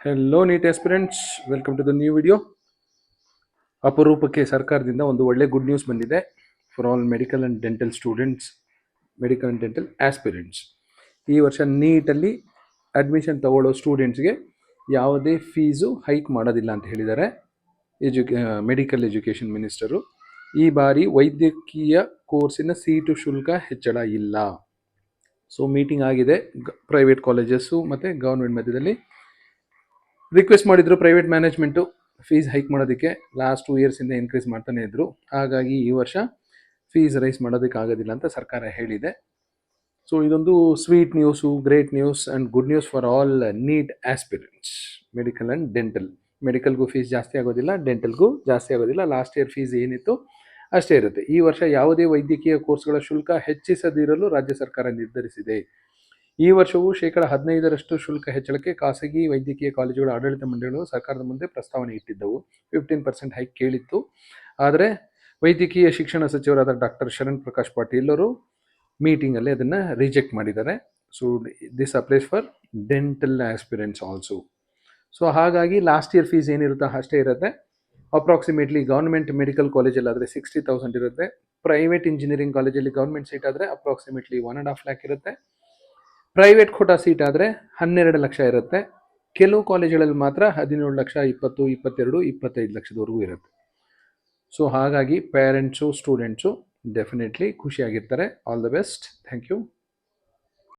Hello NEET aspirants welcome to the new video ಅಪರೂಪಕ್ಕೆ ಸರ್ಕಾರದಿಂದ ಒಂದು ಒಳ್ಳೆ ಗುಡ್ ನ್ಯೂಸ್ ಬಂದಿದೆ for all medical and dental students medical and dental aspirants ಈ ವರ್ಷ ನೀಟಲ್ಲಿ ಅಡ್ಮಿಷನ್ ತಗೊಳ್ಳೋ ಸ್ಟೂಡೆಂಟ್ಸ್ಗೆ ಯಾವುದೇ ಫೀಸು ಹೈಕ್ ಮಾಡೋದಿಲ್ಲ ಅಂತ ಹೇಳಿದ್ದಾರೆ. ಎಜುಕೇ ಮೆಡಿಕಲ್ ಎಜುಕೇಷನ್ ಮಿನಿಸ್ಟರು ಈ ಬಾರಿ ವೈದ್ಯಕೀಯ ಕೋರ್ಸಿನ ಸೀಟು ಶುಲ್ಕ ಹೆಚ್ಚಳ ಇಲ್ಲ. ಸೊ ಮೀಟಿಂಗ್ ಆಗಿದೆ. ಪ್ರೈವೇಟ್ ಕಾಲೇಜಸ್ಸು ಮತ್ತು ಗೌರ್ಮೆಂಟ್ ಮಧ್ಯದಲ್ಲಿ ರಿಕ್ವೆಸ್ಟ್ ಮಾಡಿದ್ರು ಪ್ರೈವೇಟ್ ಮ್ಯಾನೇಜ್ಮೆಂಟು ಫೀಸ್ ಹೈಕ್ ಮಾಡೋದಕ್ಕೆ ಲಾಸ್ಟ್ ಟೂ ಇಯರ್ಸಿಂದ ಇನ್ಕ್ರೀಸ್ ಮಾಡ್ತಾನೆ ಇದ್ದರು ಹಾಗಾಗಿ ಈ ವರ್ಷ ಫೀಸ್ ರೈಸ್ ಮಾಡೋದಕ್ಕೆ ಆಗೋದಿಲ್ಲ ಅಂತ ಸರ್ಕಾರ ಹೇಳಿದೆ. ಸೊ ಇದೊಂದು sweet news great news and good news for all NEET aspirants medical and dental ಮೆಡಿಕಲ್ಗೂ fees ಜಾಸ್ತಿ ಆಗೋದಿಲ್ಲ ಡೆಂಟಲ್ಗೂ ಜಾಸ್ತಿ ಆಗೋದಿಲ್ಲ. ಲಾಸ್ಟ್ ಇಯರ್ ಫೀಸ್ ಏನಿತ್ತು, ಅಷ್ಟೇ ಇರುತ್ತೆ. ಈ ವರ್ಷ ಯಾವುದೇ ವೈದ್ಯಕೀಯ ಕೋರ್ಸ್ಗಳ ಶುಲ್ಕ ಹೆಚ್ಚಿಸದಿರಲು ರಾಜ್ಯ ಸರ್ಕಾರ ನಿರ್ಧರಿಸಿದೆ. ಈ ವರ್ಷವೂ ಶೇಕಡ ಹದಿನೈದರಷ್ಟು ಶುಲ್ಕ ಹೆಚ್ಚಳಕ್ಕೆ ಖಾಸಗಿ ವೈದ್ಯಕೀಯ ಕಾಲೇಜುಗಳ ಆಡಳಿತ ಮಂಡಳಿಗಳು ಸರ್ಕಾರದ ಮುಂದೆ ಪ್ರಸ್ತಾವನೆ ಇಟ್ಟಿದ್ದವು. ಫಿಫ್ಟೀನ್ ಪರ್ಸೆಂಟ್ ಹೈಕ್ ಕೇಳಿತ್ತು. ಆದರೆ ವೈದ್ಯಕೀಯ ಶಿಕ್ಷಣ ಸಚಿವರಾದ ಡಾಕ್ಟರ್ ಶರಣ್ ಪ್ರಕಾಶ್ ಪಾಟೀಲ್ ಅವರು ಮೀಟಿಂಗಲ್ಲಿ ಅದನ್ನು ರಿಜೆಕ್ಟ್ ಮಾಡಿದ್ದಾರೆ. So this applies for dental aspirants also so ಹಾಗಾಗಿ ಲಾಸ್ಟ್ ಇಯರ್ ಫೀಸ್ ಏನಿರುತ್ತೋ ಅಷ್ಟೇ ಇರುತ್ತೆ. ಅಪ್ರಾಕ್ಸಿಮೇಟ್ಲಿ ಗೌರ್ಮೆಂಟ್ ಮೆಡಿಕಲ್ ಕಾಲೇಜಲ್ಲಿ ಆದರೆ ಸಿಕ್ಸ್ಟಿ ತೌಸಂಡ್ ಇರುತ್ತೆ. ಪ್ರೈವೇಟ್ ಇಂಜಿನಿಯರಿಂಗ್ ಕಾಲೇಜಲ್ಲಿ ಗೌರ್ಮೆಂಟ್ ಸೀಟ್ ಆದರೆ approximately one and half lakh ಇರುತ್ತೆ. ಪ್ರೈವೇಟ್ ಕೋಟಾ ಸೀಟ್ ಆದರೆ ಹನ್ನೆರಡು ಲಕ್ಷ ಇರುತ್ತೆ. ಕೆಲವು ಕಾಲೇಜುಗಳಲ್ಲಿ ಮಾತ್ರ ಹದಿನೇಳು ಲಕ್ಷ ಇಪ್ಪತ್ತು, ಇಪ್ಪತ್ತೆರಡು, ಇಪ್ಪತ್ತೈದು ಲಕ್ಷದವರೆಗೂ ಇರುತ್ತೆ. ಸೊ ಹಾಗಾಗಿ parents students definitely ಖುಷಿಯಾಗಿರ್ತಾರೆ. All the best thank you